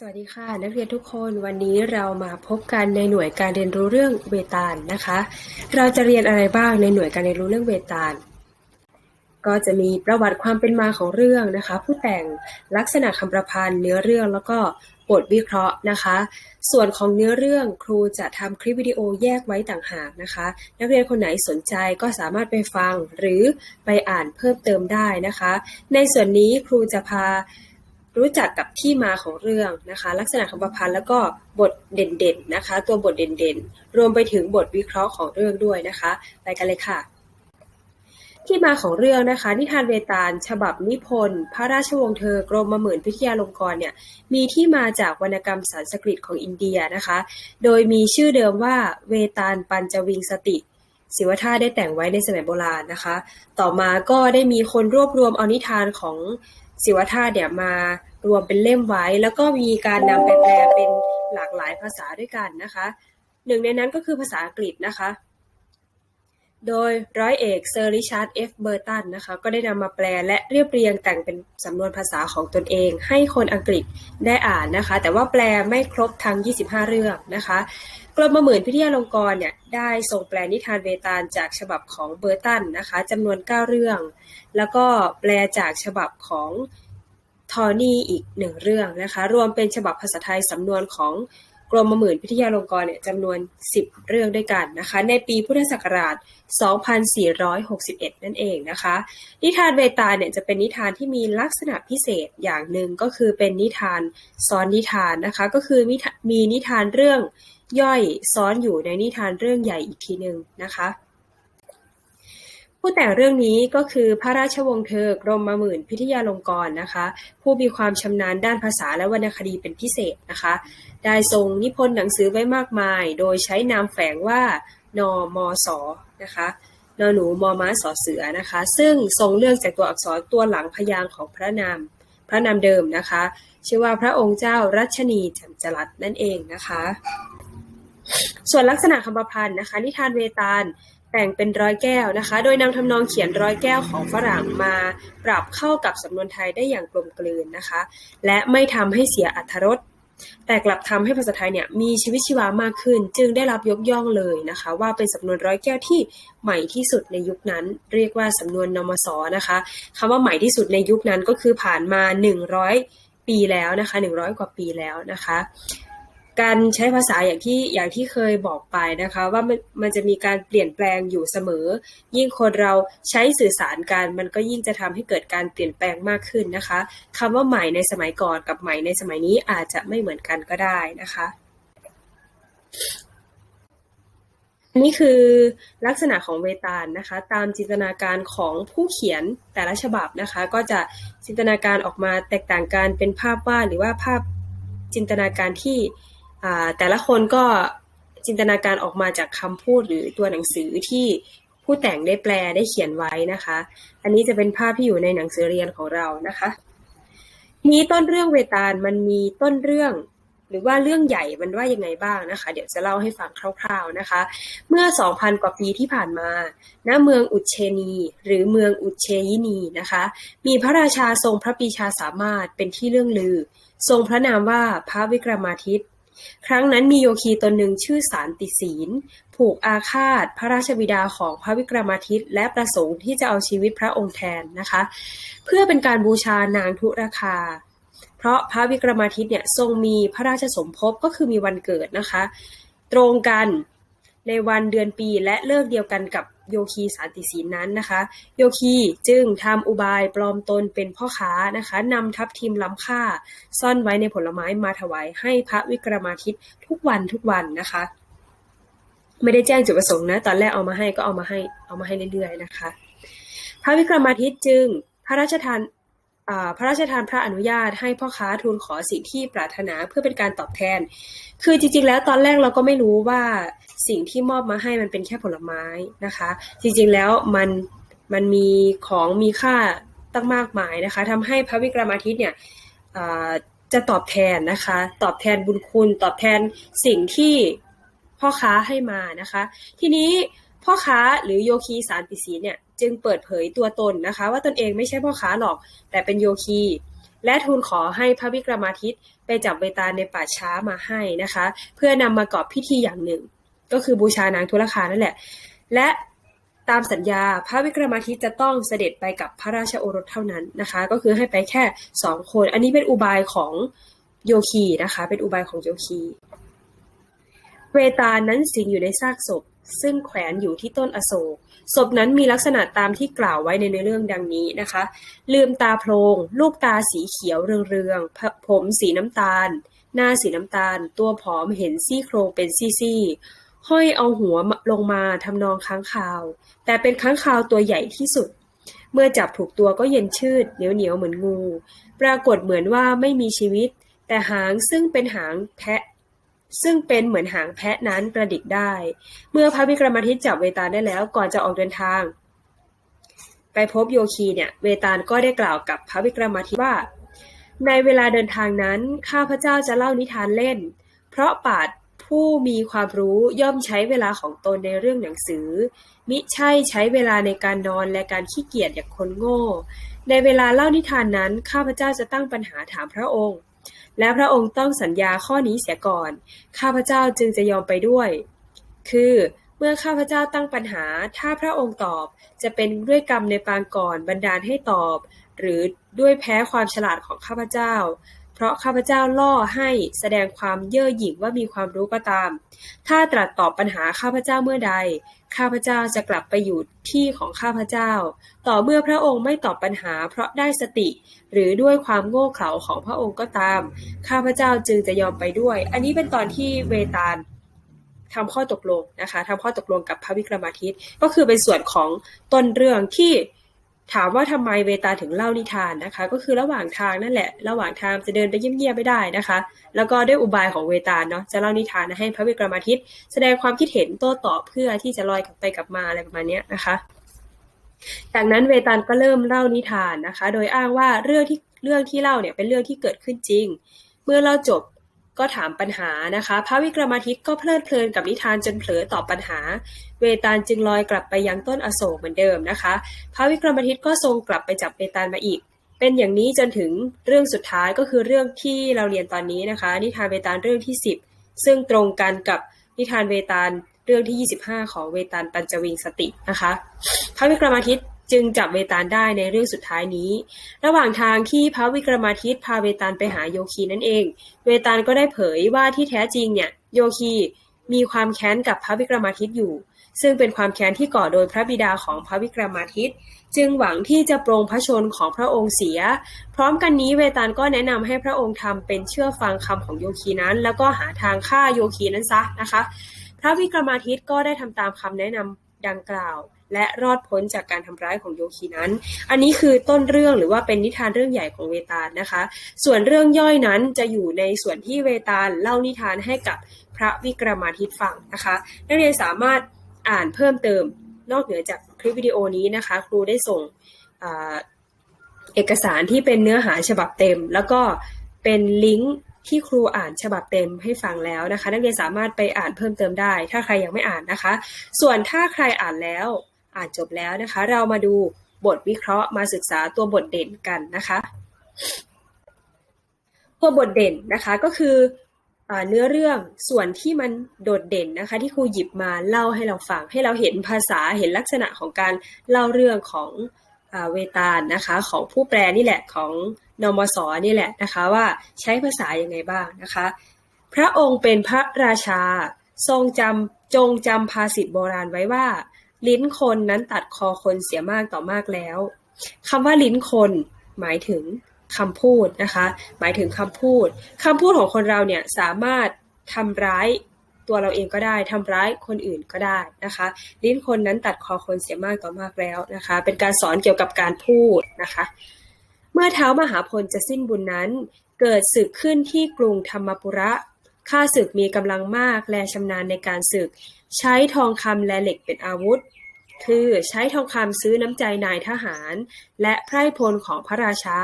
สวัสดีค่ะ นักเรียนทุกคนวันนี้เรามาพบกันในหน่วยการเรียนรู้เรื่องเวตาลนะคะ เราจะเรียนอะไรบ้างในหน่วยการเรียนรู้เรื่องเวตาล ก็จะมีประวัติความเป็นมาของเรื่องนะคะ ผู้แต่งลักษณะคำประพันธ์ เนื้อเรื่องแล้วก็บทวิเคราะห์นะคะ ส่วนของเนื้อเรื่องครูจะทำคลิปวิดีโอแยกไว้ต่างหากนะคะ นักเรียนคนไหนสนใจก็สามารถไปฟังหรือไปอ่านเพิ่มเติมได้นะคะ ในส่วนนี้ครูจะพา รู้จักกับที่มาของเรื่องนะคะ ลักษณะคำประพันธ์แล้วก็บทเด่นๆนะคะ ตัวบทเด่นๆ รวมไปถึงบทวิเคราะห์ของเรื่องด้วยนะคะ ไปกันเลยค่ะ ที่มาของเรื่องนะคะ นิทานเวตาล ฉบับนิพนธ์พระราชวงศ์เธอกรมมหมื่นพิทยาลงกรเนี่ยมีที่มาจากวรรณกรรมสันสกฤตของอินเดียนะคะ โดยมีชื่อเดิมว่าเวตาลปัญจวิงสติศิวท่าได้แต่งไว้ในสมัยโบราณนะคะ ต่อมาก็ได้มีคนรวบรวมเอานิทานของศิวท่าเนี่ยมา รวมเป็นเล่มไว้ แล้วก็มีการนำไปแปลเป็นหลากหลายภาษาด้วยกันนะคะ หนึ่งในนั้นก็คือภาษาอังกฤษนะคะ โดยร้อยเอกเซอร์ริชาร์ดเอฟเบอร์ตันนะคะก็ได้นำมาแปลและเรียบเรียงแต่งเป็นสำนวนภาษาของตนเอง ให้คนอังกฤษได้อ่านนะคะ แต่ว่าแปลไม่ครบทั้ง 25 เรื่องนะคะกรมหมื่นพิทยาลงกรเนี่ยได้ส่งแปลนิทานเวตาลจากฉบับของเบอร์ตันนะคะจำนวน 9 เรื่อง แล้วก็แปลจากฉบับของ ทอนี่อีกหนึ่งเรื่องนะคะ รวมเป็นฉบับภาษาไทยสำนวนของกรมหมื่นพิทยาลงกรณ์เนี่ยจำนวน 10 เรื่องด้วยกันนะคะ ในปีพุทธศักราช 2461 นั่นเองนะคะ นิทานเวตาลเนี่ยจะเป็นนิทานที่มีลักษณะพิเศษอย่างหนึ่งก็คือเป็นนิทานซ้อนนิทานนะคะ ก็คือมีมีนิทานเรื่องย่อยซ้อนอยู่ในนิทานเรื่องใหญ่อีกทีหนึ่งนะคะ ผู้แต่งเรื่องนี้ก็คือพระราชวงศ์เธอ กรมมาหมื่นพิทยาลงกรณ์นะคะ ผู้มีความชำนาญด้านภาษาและวรรณคดีเป็นพิเศษนะคะ ได้ทรงนิพนธ์หนังสือไว้มากมาย โดยใช้นามแฝงว่านอมอสอนะคะนอหนูมอม้าสอเสือนะคะ ซึ่งทรงเลือกจากตัวอักษรตัวหลังพยางค์ของพระนามพระนามเดิมนะคะ ชื่อว่าพระองค์เจ้ารัชนีแจ่มจรัสนั่นเองนะคะ ส่วนลักษณะคำประพันธ์นะคะ นิทานเวตาล แต่งเป็นร้อยแก้วนะคะ โดยนำทำนองเขียนร้อยแก้วของฝรั่งมาปรับเข้ากับสำนวนไทยได้อย่างกลมกลืนนะคะ และไม่ทำให้เสียอรรถรสแต่กลับทำให้ภาษาไทยเนี่ยมีชีวิตชีวามากขึ้น จึงได้รับยกย่องเลยนะคะ ว่าเป็นสำนวนร้อยแก้วที่ใหม่ที่สุดในยุคนั้น เรียกว่าสำนวนนมสนะคะคำว่าใหม่ที่สุดในยุคนั้นก็คือผ่านมา 100 ปีแล้วนะคะ100 กว่าปีแล้วนะคะ การใช้ภาษาอย่างที่อย่างที่เคยบอกไปนะคะ ว่ามันมันจะมีการเปลี่ยนแปลงอยู่เสมอ ยิ่งคนเราใช้สื่อสารกัน มันก็ยิ่งจะทำให้เกิดการเปลี่ยนแปลงมากขึ้นนะคะคำว่าใหม่ในสมัยก่อนกับใหม่ในสมัยนี้อาจจะไม่เหมือนกันก็ได้นะคะนี่คือลักษณะของเวตาลนะคะ ตามจินตนาการของผู้เขียนแต่ละฉบับนะคะ ก็จะจินตนาการออกมาแตกต่างกันเป็นภาพวาดหรือว่าภาพจินตนาการที่ แต่ละคนก็จินตนาการออกมาจากคำพูดหรือตัวหนังสือที่ผู้แต่งได้แปลได้เขียนไว้นะคะ อันนี้จะเป็นภาพที่อยู่ในหนังสือเรียนของเรานะคะนี้ต้นเรื่องเวตาลมันมีต้นเรื่อง หรือว่าเรื่องใหญ่มันว่ายังไงบ้างนะคะ เดี๋ยวจะเล่าให้ฟังคร่าว ๆนะคะ เมื่อ 2,000 กว่าปีที่ผ่านมาณเมืองอุเชนี หรือเมืองอุเชยินีนะคะ มีพระราชาทรงพระปีชาสามารถเป็นที่เรื่องลือ ทรงพระนามว่าพระวิกรมาทิตย์ ครั้งนั้นมีโยคีตนหนึ่งชื่อสารติศีล ผูกอาฆาตพระราชบิดาของพระวิกรมาทิตย์ และประสงค์ที่จะเอาชีวิตพระองค์แทนนะคะ เพื่อเป็นการบูชานางทุราคา เพราะพระวิกรมาทิตย์เนี่ยทรงมีพระราชสมภพก็คือมีวันเกิดนะคะ ตรงกัน ในวันเดือนปีและเลิกเดียวกันกับโยคีสารติศีลนั้นนะคะ โยคีจึงทำอุบายปลอมตนเป็นพ่อค้านะคะนำทับทิมล้ำค่า ซ่อนไว้ในผลไม้มาถวายให้พระวิกรมาทิตย์ทุกวันทุกวันนะคะ ไม่ได้แจ้งจุดประสงค์นะ ตอนแรกเอามาให้ก็เอามาให้เอามาให้เรื่อยๆนะคะ พระวิกรมาทิตย์จึงพระราชทาน พระราชทานพระอนุญาตให้พ่อค้าทูลขอสิ่งที่ปรารถนาเพื่อเป็นการตอบแทน คือจริง ๆ แล้วตอนแรกเราก็ไม่รู้ว่าสิ่งที่มอบมาให้มันเป็นแค่ผลไม้นะคะ จริงๆแล้วมันมันมีของมีค่าตั้งมากมายนะคะทำให้พระวิกรมาทิตย์เนี่ยจะตอบแทนนะคะ ตอบแทนบุญคุณ ตอบแทนสิ่งที่พ่อค้าให้มานะคะ ทีนี้พ่อค้าหรือโยคีสารติศีเนี่ย จึงเปิดเผยตัวตนนะคะ ว่าตนเองไม่ใช่พ่อค้าหรอก แต่เป็นโยคี และทูลขอให้พระวิกรมาทิตย์ไปจับเวตาลในป่าช้ามาให้นะคะ เพื่อนำมากอบพิธีอย่างหนึ่ง ก็คือบูชานางทุลคานั่นแหละ และตามสัญญาพระวิกรมาทิตย์จะต้องเสด็จไปกับพระราชโอรสเท่านั้นนะคะ ก็คือให้ไปแค่สองคน อันนี้เป็นอุบายของโยคีนะคะ เป็นอุบายของโยคี เวตาลนั้นสิงอยู่ในซากศพ ซึ่งแขวนอยู่ที่ต้นอโศก ศพนั้นมีลักษณะตามที่กล่าวไว้ในเนื้อเรื่องดังนี้นะคะ ลืมตาโพลงลูกตาสีเขียวเรืองๆ ผมสีน้ำตาล หน้าสีน้ำตาล ตัวผอมเห็นซี่โครงเป็นซี่ๆ ห้อยเอาหัวลงมาทำนองค้างคาว แต่เป็นค้างคาวตัวใหญ่ที่สุด เมื่อจับถูกตัวก็เย็นชืดเหนียวเหนียวเหมือนงู ปรากฏเหมือนว่าไม่มีชีวิต แต่หางซึ่งเป็นหางแพะ ซึ่งเป็นเหมือนหางแพะนั้นกระดิกได้ เมื่อพระวิกรมาทิตจับเวตาลได้แล้วก่อนจะออกเดินทาง ไปพบโยคีเนี่ยเวตาลก็ได้กล่าวกับพระวิกรมาทิตว่า ในเวลาเดินทางนั้นข้าพเจ้าจะเล่านิทานเล่น เพราะปาดผู้มีความรู้ย่อมใช้เวลาของตนในเรื่องหนังสือ มิใช่ใช้เวลาในการนอนและการขี้เกียจอย่างคนโง่ ในเวลาเล่านิทานนั้นข้าพเจ้าจะตั้งปัญหาถามพระองค์ และพระองค์ต้องสัญญาข้อนี้เสียก่อน ข้าพเจ้าจึงจะยอมไปด้วย คือเมื่อข้าพเจ้าตั้งปัญหา ถ้าพระองค์ตอบ จะเป็นด้วยกรรมในปางก่อนบันดาลให้ตอบ หรือด้วยแพ้ความฉลาดของข้าพเจ้า เพราะข้าพเจ้าล่อให้แสดงความเย่อหยิ่งว่ามีความรู้ก็ตาม ถ้าตรัสตอบปัญหาข้าพเจ้าเมื่อใด ข้าพเจ้าจะกลับไปอยู่ที่ของข้าพเจ้า ต่อเมื่อพระองค์ไม่ตอบปัญหาเพราะได้สติ หรือด้วยความโง่เขลาของพระองค์ก็ตาม ข้าพเจ้าจึงจะยอมไปด้วย อันนี้เป็นตอนที่เวตาลทำข้อตกลงนะคะทำข้อตกลงกับพระวิกรมาทิตย์ก็คือเป็นส่วนของต้นเรื่องที่ ถามว่าทำไมเวตาลถึงเล่านิทานนะคะ ก็คือระหว่างทางนั่นแหละ ระหว่างทางจะเดินไปเงียบๆไม่ได้นะคะ แล้วก็ด้วยอุบายของเวตาลเนาะจะเล่านิทานให้พระวิกรมาทิตแสดงความคิดเห็นโต้ตอบเพื่อที่จะลอยกลับไปกลับมาอะไรประมาณเนี้ยนะคะ จากนั้นเวตาลก็เริ่มเล่านิทานนะคะ โดยอ้างว่าเรื่องที่เรื่องที่เล่าเนี่ยเป็นเรื่องที่เกิดขึ้นจริง เมื่อเล่าจบ ก็ถามปัญหานะคะ พระวิกรมาทิตก็เพลิดเพลินกับนิทานจนเผลอตอบปัญหา เวตาลจึงลอยกลับไปยังต้นอโศกเหมือนเดิมนะคะ พระวิกรมาทิตก็ทรงกลับไปจับเวตาลมาอีก เป็นอย่างนี้จนถึงเรื่องสุดท้ายก็คือเรื่องที่เราเรียนตอนนี้นะคะ นิทานเวตาลเรื่องที่ 10 ซึ่งตรงกันกับนิทานเวตาลเรื่องที่ 25 ของเวตาลปัญจวิงสตินะคะ พระวิกรมาทิต จึงจับเวตาลได้ในเรื่องสุดท้ายนี้ ระหว่างทางที่พระวิกรมาทิตพาเวตาลไปหาโยคีนั่นเอง เวตาลก็ได้เผยว่าที่แท้จริงเนี่ยโยคีมีความแค้นกับพระวิกรมาทิตอยู่ ซึ่งเป็นความแค้นที่ก่อโดยพระบิดาของพระวิกรมาทิตจึงหวังที่จะปรงพระชนของพระองค์เสีย พร้อมกันนี้เวตาลก็แนะนำให้พระองค์ทำเป็นเชื่อฟังคำของโยคีนั้น แล้วก็หาทางฆ่าโยคีนั้นซะนะคะ พระวิกรมาทิตก็ได้ทำตามคำแนะนำดังกล่าว และรอดพ้นจากการทำร้ายของโยคีนั้น อันนี้คือต้นเรื่องหรือว่าเป็นนิทานเรื่องใหญ่ของเวตาลนะคะ ส่วนเรื่องย่อยนั้นจะอยู่ในส่วนที่เวตาลเล่านิทานให้กับพระวิกรมาทิตฟังนะคะนักเรียนสามารถอ่านเพิ่มเติมนอกเหนือจากคลิปวิดีโอนี้นะคะ ครูได้ส่งอเอกสารที่เป็นเนื้อหาฉบับเต็ม แล้วก็เป็นลิงก์ที่ครูอ่านฉบับเต็มให้ฟังแล้วนะคะ นักเรียนสามารถไปอ่านเพิ่มเติมได้ ถ้าใครยังไม่อ่านนะคะ ส่วนถ้าใครอ่านแล้ว อ่านจบแล้วนะคะ เรามาดูบทวิเคราะห์มาศึกษาตัวบทเด่นกันนะคะตัวบทเด่นนะคะก็คืออเนื้อเรื่องส่วนที่มันโดดเด่นนะคะ ที่ครูหยิบมาเล่าให้เราฟังให้เราเห็นภาษาเห็นลักษณะของการเล่าเรื่องของอเวตาลนะคะ ของผู้แปลนี่แหละของนมสนี่แหละนะคะว่าใช้ภาษายังไงบ้างนะคะ พระองค์เป็นพระราชา ทรงจำจงจำภาษิตโบราณไว้ว่า ลิ้นคนนั้นตัดคอคนเสียมากต่อมากแล้วคำว่าลิ้นคนหมายถึงคำพูดนะคะ หมายถึงคำพูดคำพูดของคนเราเนี่ยสามารถทำร้ายตัวเราเองก็ได้ทำร้ายคนอื่นก็ได้นะคะ ลิ้นคนนั้นตัดคอคนเสียมากต่อมากแล้วนะคะ เป็นการสอนเกี่ยวกับการพูดนะคะ เมื่อเท้ามหาพลจะสิ้นบุญนั้น เกิดศึกขึ้นที่กรุงธรรมปุระข้าศึกมีกำลังมากและชำนาญในการศึก ใช้ทองคำและเหล็กเป็นอาวุธ คือใช้ทองคำซื้อน้ำใจนายทหาร และไพร่พลของพระราชา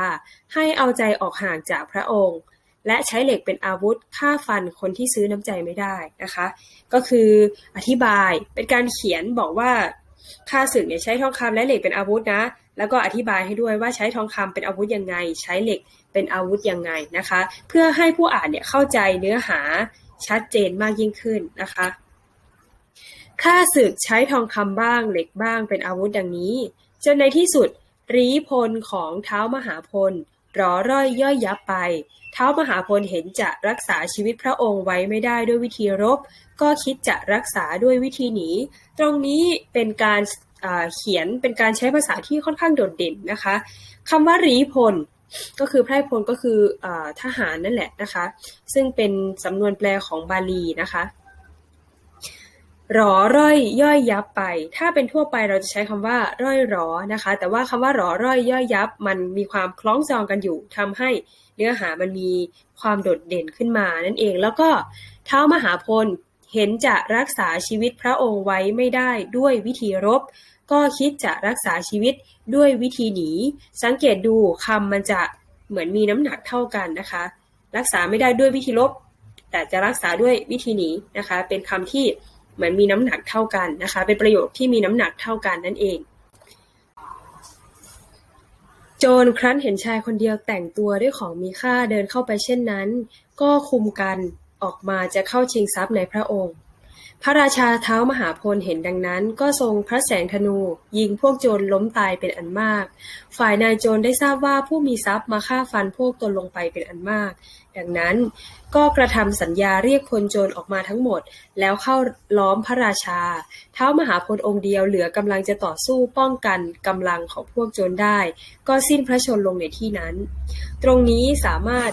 ให้เอาใจออกห่างจากพระองค์ และใช้เหล็กเป็นอาวุธฆ่าฟันคนที่ซื้อน้ำใจไม่ได้นะคะ ก็คืออธิบายเป็นการเขียนบอกว่าข้าศึกเนี่ยใช้ทองคำและเหล็กเป็นอาวุธนะ แล้วก็อธิบายให้ด้วยว่าใช้ทองคำเป็นอาวุธยังไง ใช้เหล็กเป็นอาวุธยังไงนะคะ เพื่อให้ผู้อ่านเนี่ยเข้าใจเนื้อหาชัดเจนมากยิ่งขึ้นนะคะ ข้าศึกใช้ทองคำบ้างเหล็กบ้างเป็นอาวุธดังนี้ จนในที่สุดรีพลของเท้ามหาพลรอร่อยย่อยยับไป เท้ามหาพลเห็นจะรักษาชีวิตพระองค์ไว้ไม่ได้ด้วยวิธีรบ ก็คิดจะรักษาด้วยวิธีหนี ตรงนี้เป็นการเขียนเป็นการใช้ภาษาที่ค่อนข้างโดดเด่นนะคะคำว่ารีพลก็คือไพร่พลก็คืออทหารนั่นแหละนะคะ ซึ่งเป็นสำนวนแปลของบาลีนะคะ รอร่อยย่อยยับไป ถ้าเป็นทั่วไปเราจะใช้คำว่า ร่อยรอนะคะ แต่ว่าคำว่ารอร่อยย่อยยับ มันมีความคล้องจองกันอยู่ทำให้เนื้อหามันมีความโดดเด่นขึ้นมานั่นเอง แล้วก็เท้ามหาพลเห็นจะรักษาชีวิตพระองค์ไว้ไม่ได้ด้วยวิธีรบ ก็คิดจะรักษาชีวิตด้วยวิธีหนี สังเกตดูคำมันจะเหมือนมีน้ำหนักเท่ากันนะคะ รักษาไม่ได้ด้วยวิธีรบ แต่จะรักษาด้วยวิธีหนีนะคะ เป็นคำที่ เหมือนมีน้ำหนักเท่ากันนะคะ เป็นประโยคที่มีน้ำหนักเท่ากันนั่นเอง โจรครั้นเห็นชายคนเดียวแต่งตัวด้วยของมีค่าเดินเข้าไปเช่นนั้น ก็คุมกันออกมาจะเข้าชิงทรัพย์ในพระองค์ พระราชาเท้ามหาพลเห็นดังนั้น ก็ทรงพระแสงธนู ยิงพวกโจรล้มตายเป็นอันมาก ฝ่ายนายโจรได้ทราบว่าผู้มีทรัพย์มาฆ่าฟันพวกตนลงไปเป็นอันมาก ดังนั้นก็กระทำสัญญาเรียกพลโจรออกมาทั้งหมด แล้วเข้าล้อมพระราชา เท้ามหาพลองค์เดียวเหลือกำลังจะต่อสู้ป้องกันกำลังของพวกโจรได้ ก็สิ้นพระชนลงในที่นั้น ตรงนี้สามารถ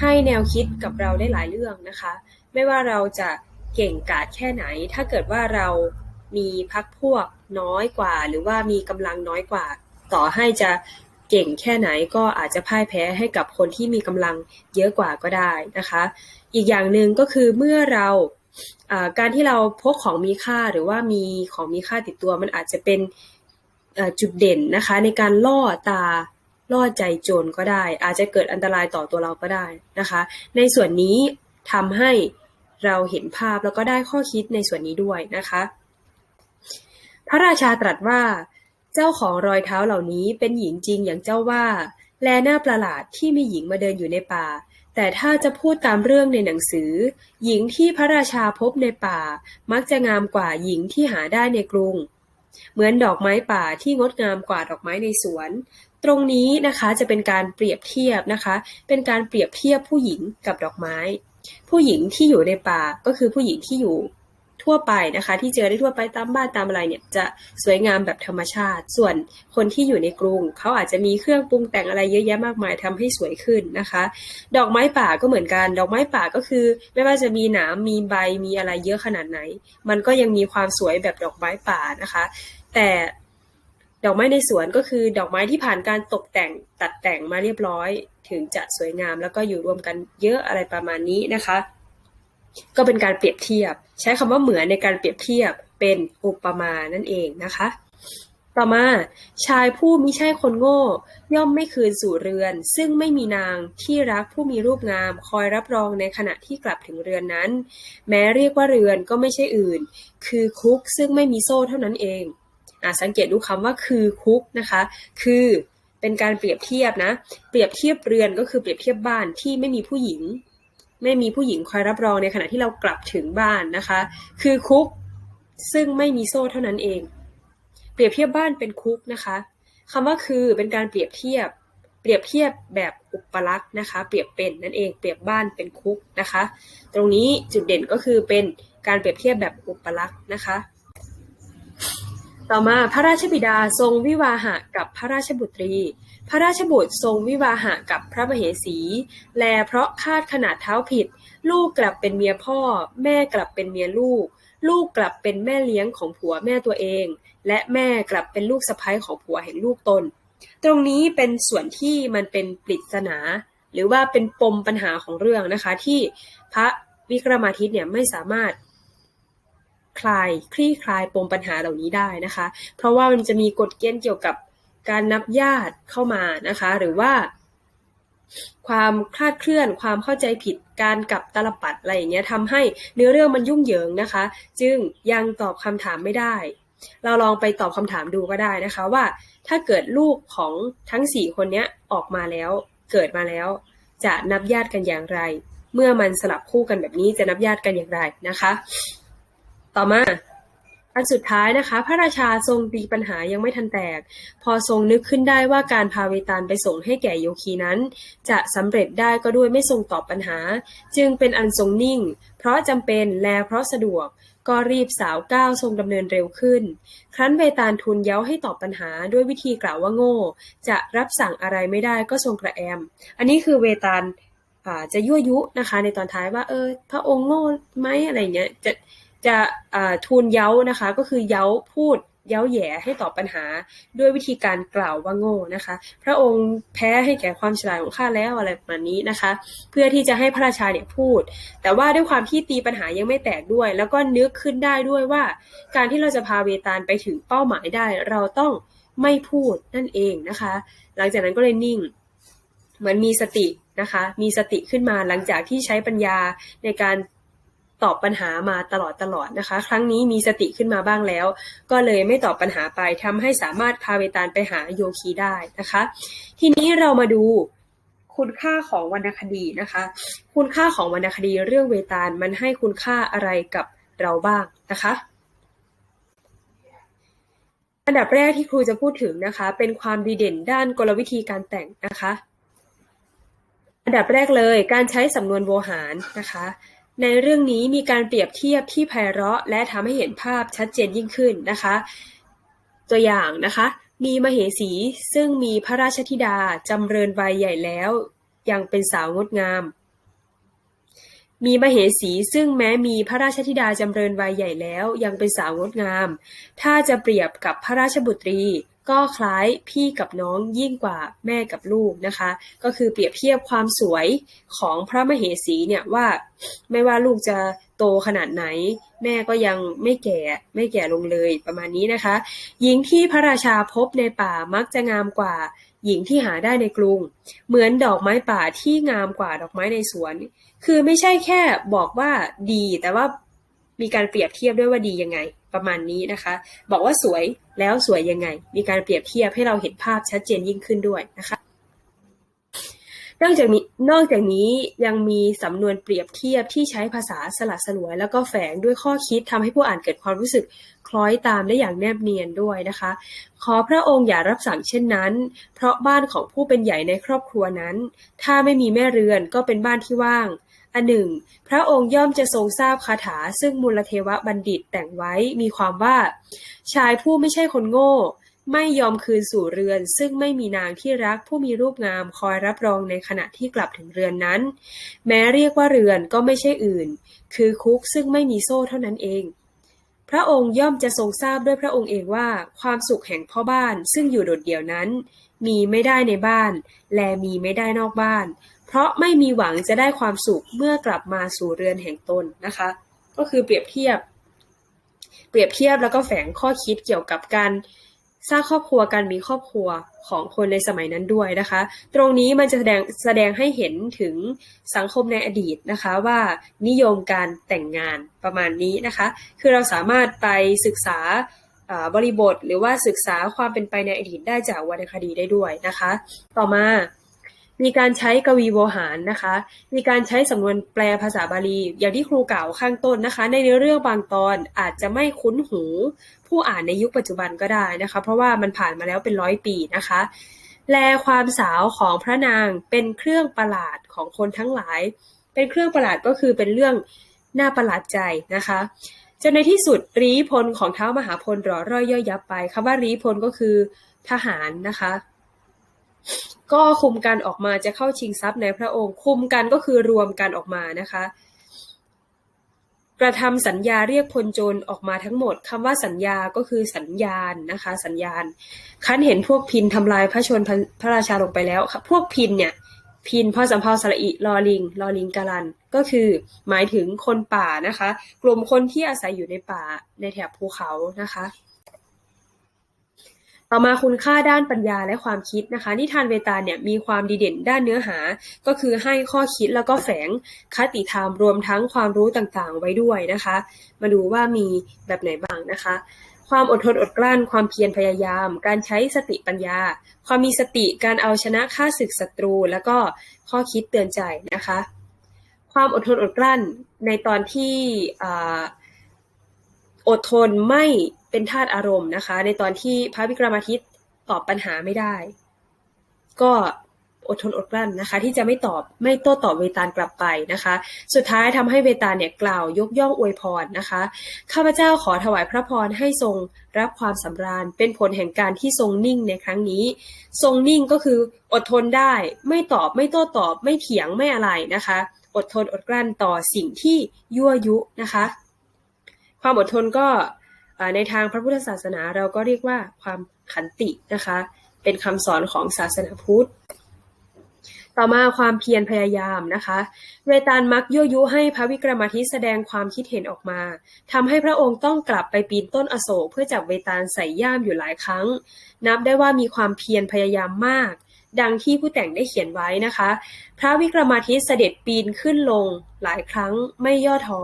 ให้แนวคิดกับเราได้หลายเรื่องนะคะ ไม่ว่าเราจะ เก่งกาจแค่ไหน ถ้าเกิดว่าเรามีพักพวกน้อยกว่า หรือว่ามีกำลังน้อยกว่า ต่อให้จะเก่งแค่ไหนก็อาจจะพ่ายแพ้ให้กับคนที่มีกำลังเยอะกว่าก็ได้นะคะ อีกอย่างหนึ่งก็คือเมื่อเราการที่เราพกของมีค่าหรือว่ามีของมีค่าติดตัวมันอาจจะเป็นจุดเด่นนะคะ ในการล่อตาล่อใจโจรก็ได้ อาจจะเกิดอันตรายต่อตัวเราก็ได้นะคะ ในส่วนนี้ทำให้ เราเห็นภาพแล้วก็ได้ข้อคิดในส่วนนี้ด้วยนะคะ พระราชาตรัสว่า เจ้าของรอยเท้าเหล่านี้เป็นหญิงจริงอย่างเจ้าว่า แลหน้าประหลาดที่มีหญิงมาเดินอยู่ในป่า แต่ถ้าจะพูดตามเรื่องในหนังสือ หญิงที่พระราชาพบในป่า มักจะงามกว่าหญิงที่หาได้ในกรุง เหมือนดอกไม้ป่าที่งดงามกว่าดอกไม้ในสวน ตรงนี้นะคะจะเป็นการเปรียบเทียบนะคะ เป็นการเปรียบเทียบผู้หญิงกับดอกไม้ ผู้หญิงที่อยู่ในป่า ก็คือผู้หญิงที่อยู่ทั่วไปนะคะ ที่เจอได้ทั่วไปตามบ้านตามอะไรเนี่ยจะสวยงามแบบธรรมชาติ ส่วนคนที่อยู่ในกรุง เขาอาจจะมีเครื่องปรุงแต่งอะไรเยอะแยะมากมายทำให้สวยขึ้นนะคะ ดอกไม้ป่าก็เหมือนกัน ดอกไม้ป่าก็คือ ไม่ว่าจะมีหนามมีใบมีอะไรเยอะขนาดไหน มันก็ยังมีความสวยแบบดอกไม้ป่านะคะ แต่ ดอกไม้ในสวนก็คือดอกไม้ที่ผ่านการตกแต่งตัดแต่งมาเรียบร้อย ถึงจะสวยงามแล้วก็อยู่รวมกันเยอะอะไรประมาณนี้นะคะ ก็เป็นการเปรียบเทียบ ใช้คำว่าเหมือนในการเปรียบเทียบเป็นอุปมานั่นเองนะคะ ต่อมาชายผู้มิใช่คนโง่ ย่อมไม่คืนสู่เรือน ซึ่งไม่มีนางที่รักผู้มีรูปงาม คอยรับรองในขณะที่กลับถึงเรือนนั้น แม้เรียกว่าเรือนก็ไม่ใช่อื่น คือคุกซึ่งไม่มีโซ่เท่านั้นเอง สังเกตดูคำว่าคือคุกนะคะ คือเป็นการเปรียบเทียบนะ เปรียบเทียบเรือนก็คือเปรียบเทียบบ้านที่ไม่มีผู้หญิง ไม่มีผู้หญิงคอยรับรองในขณะที่เรากลับถึงบ้านนะคะ คือคุกซึ่งไม่มีโซ่เท่านั้นเอง เปรียบเทียบบ้านเป็นคุกนะคะคำว่าคือเป็นการเปรียบเทียบ เปรียบเทียบแบบอุปลักษณ์นะคะ เปรียบเป็นนั่นเอง เปรียบบ้านเป็นคุกนะคะ ตรงนี้จุดเด่นก็คือเป็นการเปรียบเทียบแบบอุปลักษณ์นะคะ ต่อมาพระราชบิดาทรงวิวาหะกับพระราชบุตรี พระราชบุตรทรงวิวาหะกับพระมเหสี แลเพราะคาดขนาดเท้าผิด ลูกกลับเป็นเมียพ่อ แม่กลับเป็นเมียลูก ลูกกลับเป็นแม่เลี้ยงของผัวแม่ตัวเอง และแม่กลับเป็นลูกสะใภ้ของผัวแห่งลูกตน ตรงนี้เป็นส่วนที่มันเป็นปริศนา หรือว่าเป็นปมปัญหาของเรื่องนะคะที่พระวิกรมาทิตเนี่ยไม่สามารถ คลายคลี่คลายปมปัญหาเหล่านี้ได้นะคะ เพราะว่ามันจะมีกฎเกณฑ์เกี่ยวกับการนับญาติเข้ามานะคะ หรือว่า ความคลาดเคลื่อนความเข้าใจผิดการกับตลปัดอะไรอย่างเงี้ยทำให้เนื้อเรื่องมันยุ่งเหยิงนะคะ จึงยังตอบคำถามไม่ได้ เราลองไปตอบคำถามดูก็ได้นะคะว่า ถ้าเกิดลูกของทั้ง4คนเนี้ยออกมาแล้ว เกิดมาแล้ว จะนับญาติกันอย่างไร เมื่อมันสลับคู่กันแบบนี้จะนับญาติกันอย่างไรนะคะ ต่อมาอันสุดท้ายนะคะ พระราชาทรงตีปัญหายังไม่ทันแตก พอทรงนึกขึ้นได้ว่าการพาเวตาลไปส่งให้แก่โยคีนั้น จะสำเร็จได้ก็ด้วยไม่ทรงตอบปัญหา จึงเป็นอันทรงนิ่ง เพราะจำเป็นและเพราะสะดวก ก็รีบสาวก้าวทรงดำเนินเร็วขึ้น ครั้นเวตาลทูลเย้าให้ตอบปัญหาด้วยวิธีกล่าวว่าโง่ จะรับสั่งอะไรไม่ได้ก็ทรงกระแอม อันนี้คือเวตาลจะยั่วยุนะคะ ในตอนท้ายว่าเออ พระองค์โง่ไหมอะไรเงี้ยจะ จะทูลเย้านะคะ ก็คือเย้าพูดเย้าแย่ให้ตอบปัญหาด้วยวิธีการกล่าวว่าโง่นะคะ พระองค์แพ้ให้แก่ความฉลาดของข้าแล้วอะไรประมาณนี้นะคะ เพื่อที่จะให้พระราชาเนี่ยพูด แต่ว่าด้วยความที่ตีปัญหายังไม่แตกด้วย แล้วก็นึกขึ้นได้ด้วยว่า การที่เราจะพาเวตาลไปถึงเป้าหมายได้ เราต้องไม่พูดนั่นเองนะคะ หลังจากนั้นก็เลยนิ่งเหมือนมีสตินะคะ มีสติขึ้นมาหลังจากที่ใช้ปัญญาในการ ตอบปัญหามาตลอดตลอดนะคะ ครั้งนี้มีสติขึ้นมาบ้างแล้ว ก็เลยไม่ตอบปัญหาไปทำให้สามารถพาเวตาลไปหาโยคีได้นะคะ ทีนี้เรามาดูคุณค่าของวรรณคดีนะคะ คุณค่าของวรรณคดีเรื่องเวตาลมันให้คุณค่าอะไรกับเราบ้างนะคะ อันดับแรกที่ครูจะพูดถึงนะคะ เป็นความดีเด่นด้านกลวิธีการแต่งนะคะ อันดับแรกเลยการใช้สำนวนโวหารนะคะ ในเรื่องนี้มีการเปรียบเทียบที่ไพเราะและทำให้เห็นภาพชัดเจนยิ่งขึ้นนะคะ ตัวอย่างนะคะ มีมเหสีซึ่งมีพระราชธิดาจำเริญวัยใหญ่แล้ว ยังเป็นสาวงดงาม มีมเหสีซึ่งแม้มีพระราชธิดาจำเริญวัยใหญ่แล้วยังเป็นสาวงดงาม ถ้าจะเปรียบกับพระราชบุตรี ก็คล้ายพี่กับน้องยิ่งกว่าแม่กับลูกนะคะ ก็คือเปรียบเทียบความสวยของพระมเหสีเนี่ยว่าไม่ว่าลูกจะโตขนาดไหน แม่ก็ยังไม่แก่ไม่แก่ลงเลยประมาณนี้นะคะ หญิงที่พระราชาพบในป่ามักจะงามกว่าหญิงที่หาได้ในกรุง เหมือนดอกไม้ป่าที่งามกว่าดอกไม้ในสวน คือไม่ใช่แค่บอกว่าดี แต่ว่า มีการเปรียบเทียบด้วยว่าดียังไง ประมาณนี้นะคะ บอกว่าสวยแล้วสวยยังไง มีการเปรียบเทียบให้เราเห็นภาพชัดเจนยิ่งขึ้นด้วยนะคะ นอกจากนี้นอกจากนี้ยังมีสำนวนเปรียบเทียบที่ใช้ภาษาสลัดสลวย แล้วก็แฝงด้วยข้อคิดทำให้ผู้อ่านเกิดความรู้สึกคล้อยตามได้อย่างแนบเนียนด้วยนะคะ ขอพระองค์อย่ารับสั่งเช่นนั้น เพราะบ้านของผู้เป็นใหญ่ในครอบครัวนั้น ถ้าไม่มีแม่เรือนก็เป็นบ้านที่ว่างอันหนึ่ง พระองค์ย่อมจะทรงทราบคาถาซึ่งมูลเทวบัณฑิตแต่งไว้มีความว่า ชายผู้ไม่ใช่คนโง่ ไม่ยอมคืนสู่เรือน ซึ่งไม่มีนางที่รักผู้มีรูปงามคอยรับรองในขณะที่กลับถึงเรือนนั้น แม้เรียกว่าเรือนก็ไม่ใช่อื่น คือคุกซึ่งไม่มีโซ่เท่านั้นเอง พระองค์ย่อมจะทรงทราบด้วยพระองค์เองว่า ความสุขแห่งพ่อบ้านซึ่งอยู่โดดเดี่ยวนั้น มีไม่ได้ในบ้าน และมีไม่ได้นอกบ้าน เพราะไม่มีหวังจะได้ความสุขเมื่อกลับมาสู่เรือนแห่งตนนะคะ ก็คือเปรียบเทียบ เปรียบเทียบแล้วก็แฝงข้อคิดเกี่ยวกับการ สร้างครอบครัวการมีครอบครัวของคนในสมัยนั้นด้วยนะคะ ตรงนี้มันจะแสดงแสดงให้เห็นถึงสังคมในอดีตนะคะว่านิยมการแต่งงานประมาณนี้นะคะ คือเราสามารถไปศึกษาอ่าบริบทหรือว่าศึกษาความเป็นไปในอดีตได้จากวรรณคดีได้ด้วยนะคะ ต่อมา มีการใช้กวีโวหารนะคะ มีการใช้สำนวนแปลภาษาบาลี อย่างที่ครูกล่าวข้างต้นนะคะ ในเนื้อเรื่องบางตอนอาจจะไม่คุ้นหู ผู้อ่านในยุคปัจจุบันก็ได้นะคะ เพราะว่ามันผ่านมาแล้วเป็นร้อยปีนะคะแลความสาวของพระนางเป็นเครื่องประหลาดของคนทั้งหลาย เป็นเครื่องประหลาดก็คือเป็นเรื่องน่าประหลาดใจนะคะจนในที่สุดรีพลของเท้ามหาพลรอร่อยย่อยยับไปคำว่ารีพลก็คือทหารนะคะ ก็คุมกันออกมาจะเข้าชิงทรัพย์ในพระองค์ คุมกันก็คือรวมกันออกมานะคะ กระทำสัญญาเรียกพลโจรออกมาทั้งหมดคำว่าสัญญาก็คือสัญญาณนะคะ สัญญาณคันเห็นพวกพินทำลายพระชนพระราชาลงไปแล้วค่ะพวกพินเนี่ยพินพ่อสำเภาสระอิลอลิงลอลิงกาลัน ก็คือหมายถึงคนป่านะคะ กลุ่มคนที่อาศัยอยู่ในป่าในแถบภูเขานะคะ ต่อมาคุณค่าด้านปัญญาและความคิดนะคะ นิทานเวตาเนี่ยมีความดีเด่นด้านเนื้อหา ก็คือให้ข้อคิดแล้วก็แฝงคติธรรมรวมทั้งความรู้ต่างๆ ไว้ด้วยนะคะ มาดูว่ามีแบบไหนบ้างนะคะ ความอดทนอดกลั้น ความเพียรพยายาม การใช้สติปัญญา ความมีสติการเอาชนะค่าศึกศัตรู แล้วก็ข้อคิดเตือนใจนะคะ ความอดทนอดกลั้นในตอนที่อดทนไม่ เป็นทาสอารมณ์นะคะ ในตอนที่พระวิกรมาทิตย์ตอบปัญหาไม่ได้ ก็อดทนอดกลั้นนะคะ ที่จะไม่ตอบไม่โต้ตอบเวตาลกลับไปนะคะ สุดท้ายทำให้เวตาลเนี่ยกล่าวยกย่องอวยพรนะคะ ข้าพเจ้าขอถวายพระพรให้ทรงรับความสำราญ เป็นผลแห่งการที่ทรงนิ่งในครั้งนี้ ทรงนิ่งก็คืออดทนได้ ไม่ตอบไม่โต้ตอบ ไม่เถียงไม่อะไรนะคะ อดทนอดกลั้นต่อสิ่งที่ยั่วยุนะคะ ความอดทนก็ ในทางพระพุทธศาสนาเราก็เรียกว่าความขันตินะคะ เป็นคำสอนของศาสนาพุทธ ต่อมาความเพียรพยายามนะคะเวตาลมักยั่วยุให้พระวิกรมทิแสดงความคิดเห็นออกมาทำให้พระองค์ต้องกลับไปปีนต้นอโศกเพื่อจับเวตาลใส่ย่ามอยู่หลายครั้ง นับได้ว่ามีความเพียรพยายามมาก ดังที่ผู้แต่งได้เขียนไว้นะคะ พระวิกรมาทิตเสด็จปีนขึ้นลงหลายครั้งไม่ย่อท้อ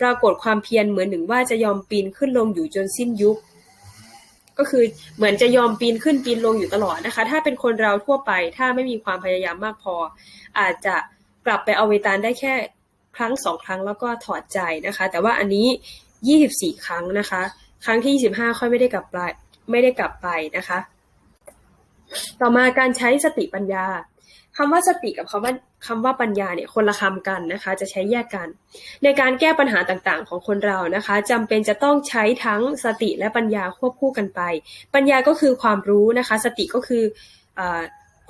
ปรากฏความเพียรเหมือนหนึ่งว่าจะยอมปีนขึ้นลงอยู่จนสิ้นยุค ก็คือเหมือนจะยอมปีนขึ้นปีนลงอยู่ตลอดนะคะ ถ้าเป็นคนเราทั่วไปถ้าไม่มีความพยายามมากพอ อาจจะกลับไปเอาเวตาลได้แค่ครั้งสองครั้งแล้วก็ถอดใจนะคะ แต่ว่าอันนี้ 24 ครั้งนะคะ ครั้งที่ 25 ค่อยไม่ได้กลับไปไม่ได้กลับไปนะคะ ต่อมาการใช้สติปัญญาคำว่าสติกับคำว่าคำว่าปัญญาเนี่ยคนละคำกันนะคะ จะใช้แยกกัน ในการแก้ปัญหาต่างๆ ของคนเรานะคะจำเป็นจะต้องใช้ทั้งสติและปัญญาควบคู่กันไป ปัญญาก็คือความรู้นะคะ สติก็คืออ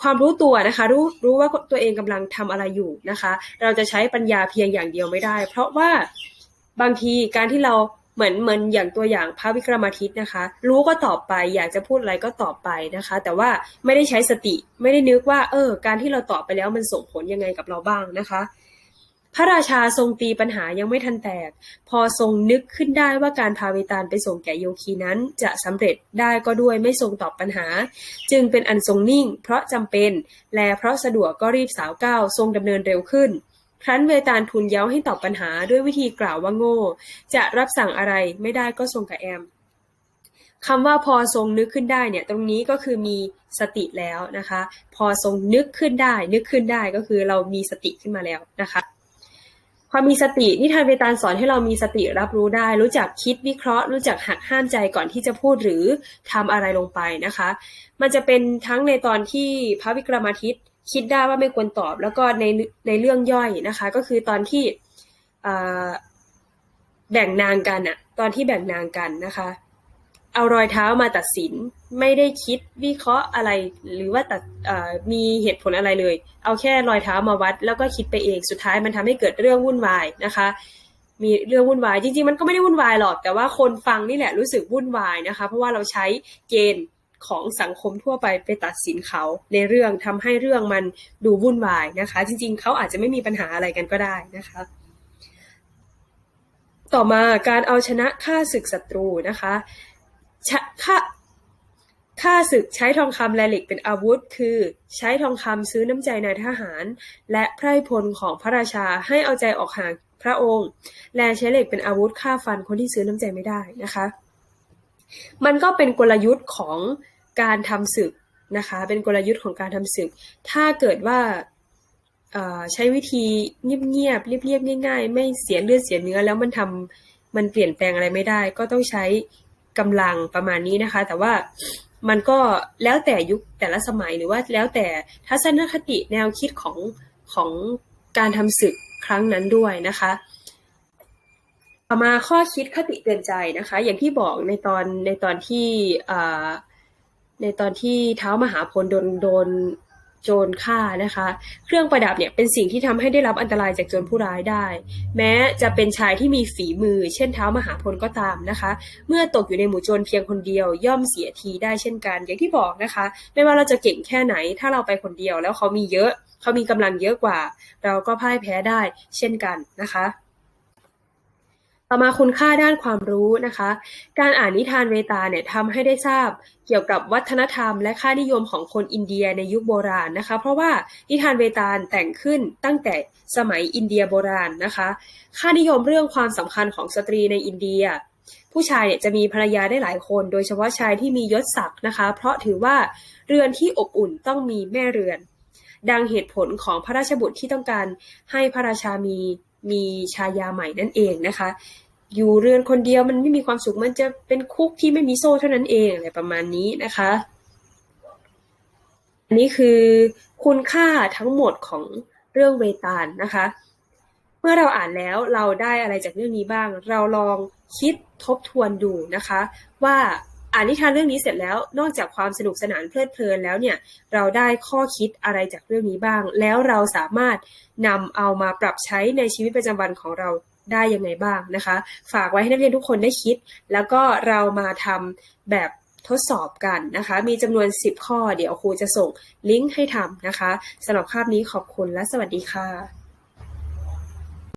ความรู้ตัวนะคะรู้รู้ว่าตัวเองกำลังทำอะไรอยู่นะคะ เราจะใช้ปัญญาเพียงอย่างเดียวไม่ได้ เพราะว่าบางทีการที่เรา เหมือนเหมือนอย่างตัวอย่างพระวิกรมาทิตนะคะ รู้ก็ตอบไป อยากจะพูดอะไรก็ตอบไปนะคะ แต่ว่าไม่ได้ใช้สติ ไม่ได้นึกว่า เออ การที่เราตอบไปแล้วมันส่งผลยังไงกับเราบ้างนะคะ พระราชาทรงตีปัญหายังไม่ทันแตก พอทรงนึกขึ้นได้ว่าการพาเวตาลไปส่งแก่โยคีนั้น จะสำเร็จได้ก็ด้วยไม่ทรงตอบปัญหา จึงเป็นอันทรงนิ่ง เพราะจำเป็น และเพราะสะดวกก็รีบสาวก้าวทรงดำเนินเร็วขึ้น ครั้นเวตาลทูลเย้าให้ตอบปัญหาด้วยวิธีกล่าวว่าโง่ จะรับสั่งอะไรไม่ได้ก็ทรงกับแอมคำว่าพอทรงนึกขึ้นได้เนี่ยตรงนี้ก็คือมีสติแล้วนะคะ พอทรงนึกขึ้นได้ นึกขึ้นได้ก็คือเรามีสติขึ้นมาแล้วนะคะความมีสตินิทานเวตาลสอนให้เรามีสติรับรู้ได้ รู้จักคิดวิเคราะห์ รู้จักหักห้ามใจก่อนที่จะพูดหรือทำอะไรลงไปนะคะ มันจะเป็นทั้งในตอนที่พระวิกรมาทิตย์ คิดได้ว่าไม่ควรตอบแล้วก็ในในเรื่องย่อยนะคะ ก็คือตอนที่แบ่งนางกันอะตอนที่แบ่งนางกันนะคะ เอารอยเท้ามาตัดสินไม่ได้คิดวิเคราะห์อะไร หรือว่าตัดมีเหตุผลอะไรเลย เอาแค่รอยเท้ามาวัด แล้วก็คิดไปเองสุดท้ายมันทำให้เกิดเรื่องวุ่นวายนะคะ มีเรื่องวุ่นวายจริงๆ มันก็ไม่ได้วุ่นวายหรอก แต่ว่าคนฟังนี่แหละรู้สึกวุ่นวายนะคะ เพราะว่าเราใช้เกณฑ์ ของสังคมทั่วไปไปตัดสินเขาในเรื่องทำให้เรื่องมันดูวุ่นวายนะคะ จริงๆ เขาอาจจะไม่มีปัญหาอะไรกันก็ได้นะคะ ต่อมาการเอาชนะฆ่าศึกศัตรูนะคะฆ่าฆ่าศึกใช้ทองคำและเหล็กเป็นอาวุธ คือใช้ทองคำซื้อน้ำใจนายทหาร และไพร่พลของพระราชาให้เอาใจออกห่างพระองค์ และใช้เหล็กเป็นอาวุธฆ่าฟันคนที่ซื้อน้ำใจไม่ได้นะคะ มันก็เป็นกลยุทธ์ของ การทำศึกนะคะ เป็นกลยุทธ์ของการทำศึก ถ้าเกิดว่าใช้วิธีเงียบๆเรียบๆง่ายๆ ไม่เสียเลือดเสียเนื้อแล้วมันทำมันเปลี่ยนแปลงอะไรไม่ได้ ก็ต้องใช้กำลังประมาณนี้นะคะ แต่ว่ามันก็แล้วแต่ยุคแต่ละสมัยหรือว่าแล้วแต่ทัศนคติแนวคิดของของการทำศึกครั้งนั้นด้วยนะคะต่อมาข้อคิดคติเตือนใจนะคะ อย่างที่บอกในตอนในตอนที่ ในตอนที่เท้ามหาพลโดนโดนโจรฆ่านะคะ เครื่องประดับเนี่ยเป็นสิ่งที่ทำให้ได้รับอันตรายจากโจรผู้ร้ายได้ แม้จะเป็นชายที่มีฝีมือ เช่นเท้ามหาพลก็ตามนะคะ เมื่อตกอยู่ในหมู่โจรเพียงคนเดียว ย่อมเสียทีได้เช่นกัน อย่างที่บอกนะคะ ไม่ว่าเราจะเก่งแค่ไหน ถ้าเราไปคนเดียวแล้วเขามีเยอะ เขามีกำลังเยอะกว่า เราก็พ่ายแพ้ได้เช่นกันนะคะ ต่อมาคุณค่าด้านความรู้นะคะ การอ่านนิทานเวตาเนี่ยทำให้ได้ทราบเกี่ยวกับวัฒนธรรม และค่านิยมของคนอินเดียในยุคโบราณนะคะ เพราะว่านิทานเวตาลแต่งขึ้นตั้งแต่สมัยอินเดียโบราณนะคะ ค่านิยมเรื่องความสำคัญของสตรีในอินเดีย ผู้ชายเนี่ยจะมีภรรยาได้หลายคน โดยเฉพาะชายที่มียศศักดิ์นะคะ เพราะถือว่าเรือนที่อบอุ่นต้องมีแม่เรือน ดังเหตุผลของพระราชบุตรที่ต้องการให้พระราชามี มีชายาใหม่นั่นเองนะคะ อยู่เรือนคนเดียวมันไม่มีความสุขมันจะเป็นคุกที่ไม่มีโซ่เท่านั้นเองอะไรประมาณนี้นะคะอันนี้คือคุณค่าทั้งหมดของเรื่องเวตาลนะคะ เมื่อเราอ่านแล้วเราได้อะไรจากเรื่องนี้บ้าง เราลองคิดทบทวนดูนะคะ ว่า อ่านนิทานเรื่องนี้เสร็จแล้ว นอกจากความสนุกสนานเพลิดเพลินแล้วเนี่ย เราได้ข้อคิดอะไรจากเรื่องนี้บ้าง แล้วเราสามารถนำเอามาปรับใช้ในชีวิตประจำวันของเราได้ยังไงบ้างนะคะ ฝากไว้ให้นักเรียนทุกคนได้คิด แล้วก็เรามาทำแบบทดสอบกันนะคะ มีจำนวน 10 ข้อ เดี๋ยวครูจะส่งลิงก์ให้ทำนะคะสำหรับคาบนี้ขอบคุณและสวัสดีค่ะ